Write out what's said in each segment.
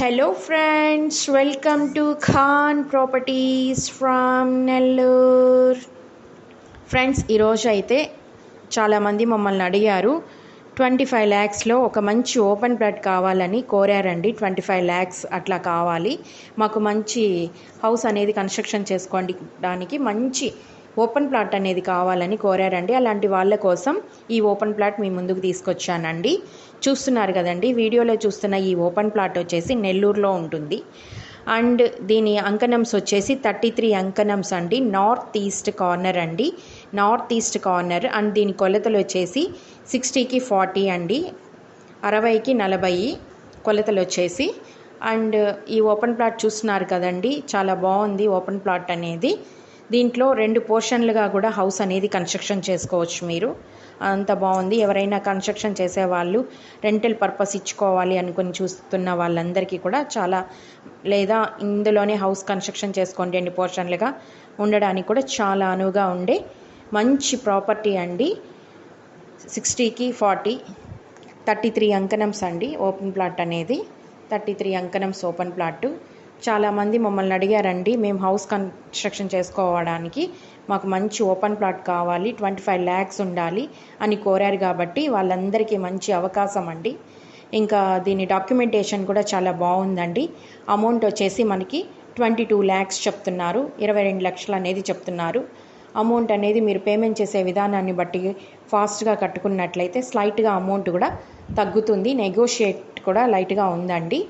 Hello friends welcome to Khan properties from Nellore friends ఈరోజు అయితే చాలామంది మమ్మల్ని అడిగారు ట్వంటీ ఫైవ్ ల్యాక్స్లో ఒక మంచి ఓపెన్ ప్లాట్ కావాలని కోరారండి. ట్వంటీ ఫైవ్ ల్యాక్స్ అట్లా కావాలి. మాకు మంచి హౌస్ అనేది కన్స్ట్రక్షన్ చేసుకోవడానికి మంచి ఓపెన్ ప్లాట్ అనేది కావాలని కోరారండి. అలాంటి వాళ్ళ కోసం ఈ ఓపెన్ ప్లాట్ మీ ముందుకు తీసుకొచ్చానండి. చూస్తున్నారు కదండి వీడియోలో చూస్తున్న ఈ ఓపెన్ ప్లాట్ వచ్చేసి నెల్లూరులో ఉంటుంది. అండ్ దీని అంకనమ్స్ వచ్చేసి థర్టీ త్రీ అంకనమ్స్ అండి నార్త్ ఈస్ట్ కార్నర్ అండి. నార్త్ ఈస్ట్ కార్నర్ అండ్ దీని కొలతలు వచ్చేసి సిక్స్టీకి ఫార్టీ అండి అరవైకి నలభై కొలతలు వచ్చేసి. అండ్ ఈ ఓపెన్ ప్లాట్ చూస్తున్నారు కదండి చాలా బాగుంది ఓపెన్ ప్లాట్ అనేది. దీంట్లో రెండు పోర్షన్లుగా కూడా హౌస్ అనేది కన్స్ట్రక్షన్ చేసుకోవచ్చు మీరు. అంత బాగుంది. ఎవరైనా కన్స్ట్రక్షన్ చేసేవాళ్ళు రెంటల్ పర్పస్ ఇచ్చుకోవాలి అనుకుని చూస్తున్న వాళ్ళందరికీ కూడా చాలా లేదా ఇందులోనే హౌస్ కన్స్ట్రక్షన్ చేసుకోండి రెండు పోర్షన్లుగా ఉండడానికి కూడా చాలా అనువుగా ఉండే మంచి ప్రాపర్టీ అండి. సిక్స్టీకి ఫార్టీ థర్టీ త్రీ అంకనమ్స్ అండి ఓపెన్ ప్లాట్ అనేది. థర్టీ త్రీ అంకనమ్స్ ఓపెన్ ప్లాట్. చాలామంది మమ్మల్ని అడిగారండి మేము హౌస్ కన్స్ట్రక్షన్ చేసుకోవడానికి మాకు మంచి ఓపెన్ ప్లాట్ కావాలి ట్వంటీ ఫైవ్ ల్యాక్స్ ఉండాలి అని కోరారు కాబట్టి వాళ్ళందరికీ మంచి అవకాశం అండి. ఇంకా దీని డాక్యుమెంటేషన్ కూడా చాలా బాగుందండి. అమౌంట్ వచ్చేసి మనకి ట్వంటీ టూ ల్యాక్స్ చెప్తున్నారు ఇరవై రెండు లక్షలు అనేది చెప్తున్నారు. అమౌంట్ అనేది మీరు పేమెంట్ చేసే విధానాన్ని బట్టి ఫాస్ట్గా కట్టుకున్నట్లయితే స్లైట్గా అమౌంట్ కూడా తగ్గుతుంది నెగోషియేట్ కూడా లైట్గా ఉందండి.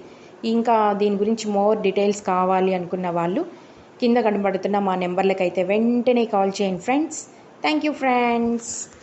ఇంకా దీని గురించి మోర్ డీటెయిల్స్ కావాలి అనుకున్న వాళ్ళు కింద కనబడుతున్న మా నెంబర్లకైతే వెంటనే కాల్ చేయండి ఫ్రెండ్స్. Thank you friends